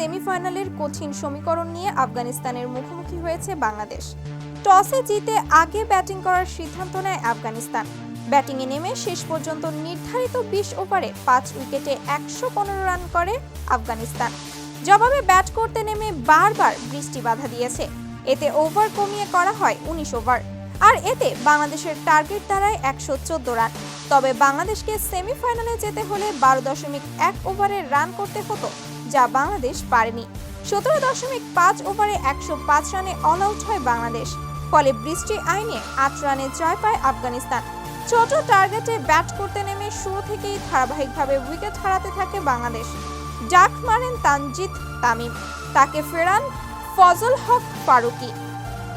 সেমিফাইনালের কঠিন সমীকরণ নিয়ে আফগানিস্তানের মুখোমুখি হয়েছে বাংলাদেশ। টসে জিতে আগে ব্যাটিং করার সিদ্ধান্ত নেয় আফগানিস্তান। ব্যাটিংয়ে নেমে শেষ পর্যন্ত নির্ধারিত বিশ ওভারে পাঁচ উইকেটে একশো পনেরো রান করে আফগানিস্তান। জবাবে ব্যাট করতে নেমে বারবার বৃষ্টি বাধা দিয়েছে। এতে ওভার কমিয়ে করা হয় উনিশ ওভার। আর এতে বাংলাদেশের টার্গেট দাঁড়ায় একশো চোদ্দ রান। তবে বাংলাদেশকে সেমিফাইনালে যেতে হলে বারো দশমিক এক ওভারে রান করতে হতো যা বাংলাদেশ পারেনি। সতেরো দশমিক পাঁচ ওভারে একশো পাঁচ রানে অল আউট হয় বাংলাদেশ। ফলে বৃষ্টি আইনে আট রানে জয় পায় আফগানিস্তান। ছোট টার্গেটে ব্যাট করতে নেমে শুরু থেকেই ধারাবাহিকভাবে উইকেট হারাতে থাকে বাংলাদেশ। ডাক মারেন তানজিদ তামিম। তাকে ফেরান ফজল হক ফারুকি।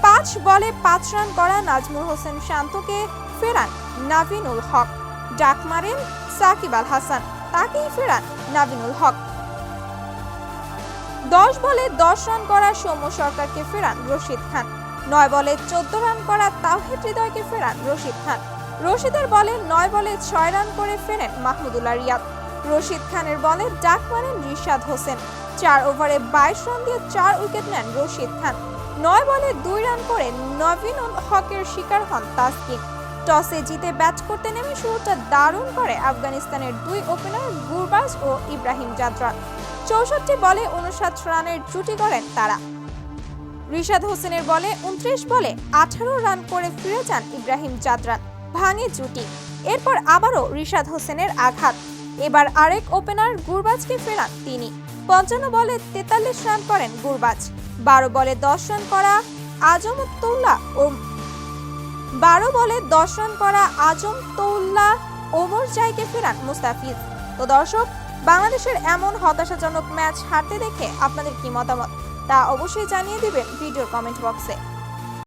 পাঁচ বলে পাঁচ রান করা নাজমুল হোসেন শান্তকে ফেরান নাভিনুল হক। ডাক মারেন সাকিব আল হাসান। তাকেই ফেরান নাভিনুল হক। দশ বলে দশ রান করা সৌম্য সরকারকে ফেরান রশিদ খান। নয় বলে চোদ্দ রান করা তাওহিদ হৃদয়কে ফেরান রশিদ খান। রশিদের বলে নয় বলে ছয় রান করে ফেরেন মাহমুদুল্লাহ রিয়াদ। রশিদ খানের বলে ডাক মারেন রিশাদ হোসেন। চার ওভারে বাইশ রান দিয়ে চার উইকেট নেন রশিদ খান। নয় বলে দুই রান করে নভিনুল হকের শিকার হন তাসকিন। টসে জিতে ব্যাট করতে নেমে শুরুটা দারুণ করে আফগানিস্তানের দুই ওপেনার গুরবাজ ও ইব্রাহিম জাদরা চৌষট্টি বলে উনষাট রানের জুটি করেন তারা। রিশাদ হোসেনের বলে উনত্রিশ বলে আঠারো রান করে ফিরে যান ইব্রাহিম জাদরান, ভাঙে জুটি। এরপর আবারও রিশাদ হোসেনের আঘাত। এবার আরেক ওপেনার গুরবাজকে ফেরান তিনি। পঞ্চান্ন বলে তেতাল্লিশ রান করেন গুরবাজ, বারো বলে দশ রান করা আজমতুল্লাহ ও বারো বলে দশ রান করা আজম তৌল্লা ওমর জাইকে ফেরান মুস্তাফিজ। তো দর্শক বাংলাদেশের এমন হতাশাজনক ম্যাচ হারতে দেখে আপনাদের কি মতামত? তা অবশ্যই জানিয়ে দিবেন ভিডিওর কমেন্ট বক্সে।